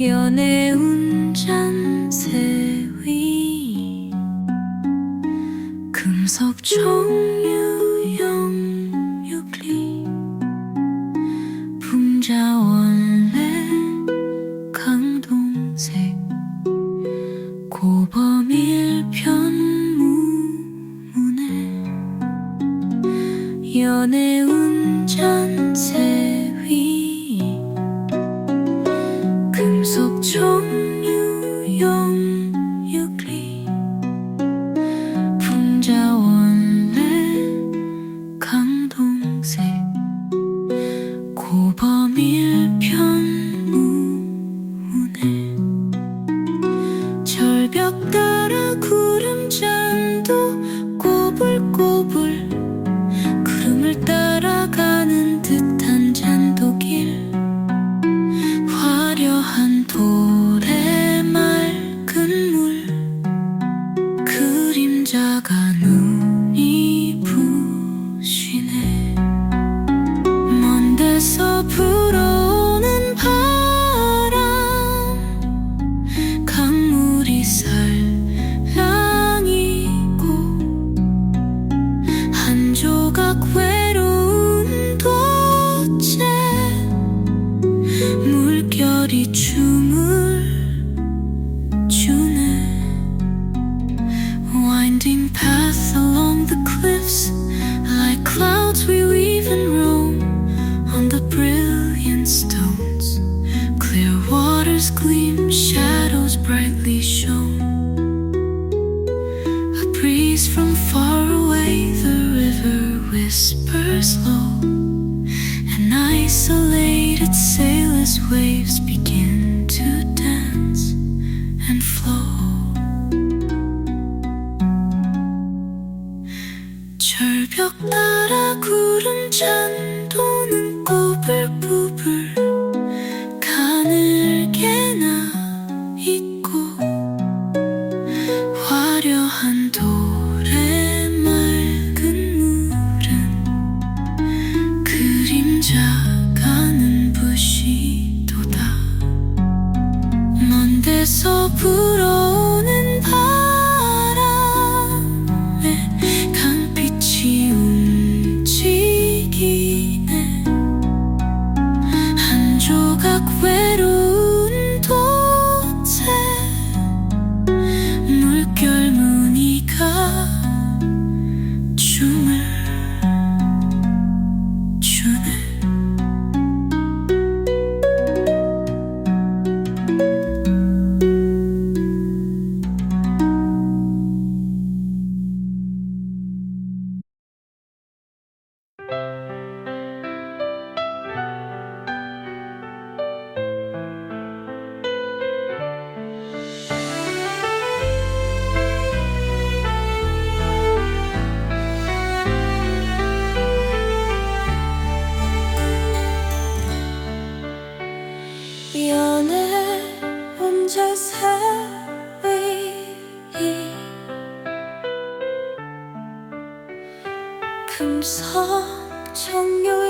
연애 운전 세위. 금속 종유형 유리. 분자 원래 강동색. 고범일 편무문에. 연애 운전새 젓가락 우리 춤을 추네. Winding path along the cliffs Like clouds we weave and roam On the brilliant stones. Clear waters gleam, shadows brightly shown. A breeze from far away, the river whispers low. Isolated sailors' waves begin to dance and flow. 따라 구름 잔 도는 just happy 금성 청요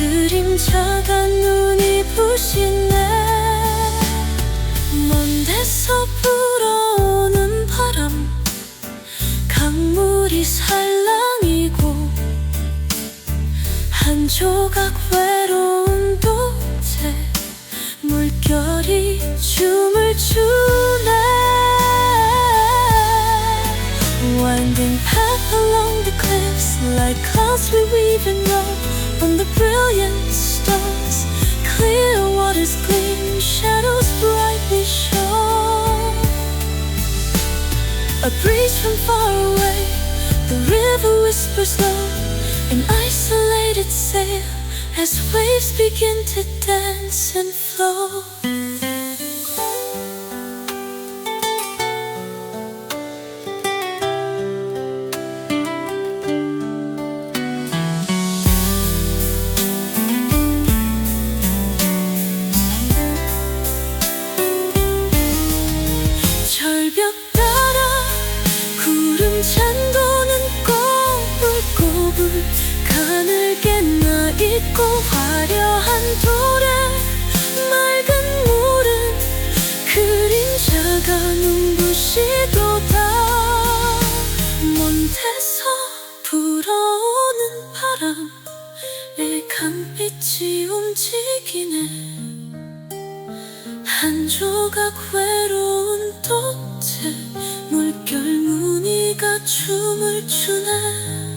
그림자가 눈이 부시네 먼 데서 불어오는 바람 강물이 살랑이고 한 조각 외로운 도제 물결이 춤을 추네 Winding path along the cliffs Like clouds we weave and roll On the brilliant stars. Clear waters gleam Shadows brightly show A breeze from far away The river whispers low. An isolated sail As waves begin to dance and flow 절벽 따라 구름 찬 도는 꼬불꼬불 가늘게 나 있고 화려한 돌에 맑은 물은 그림자가 눈부시도다 먼 데서 불어오는 바람에 강빛이 움직이네. 한 조각 외로운 독재 물결 무늬가 춤을 추네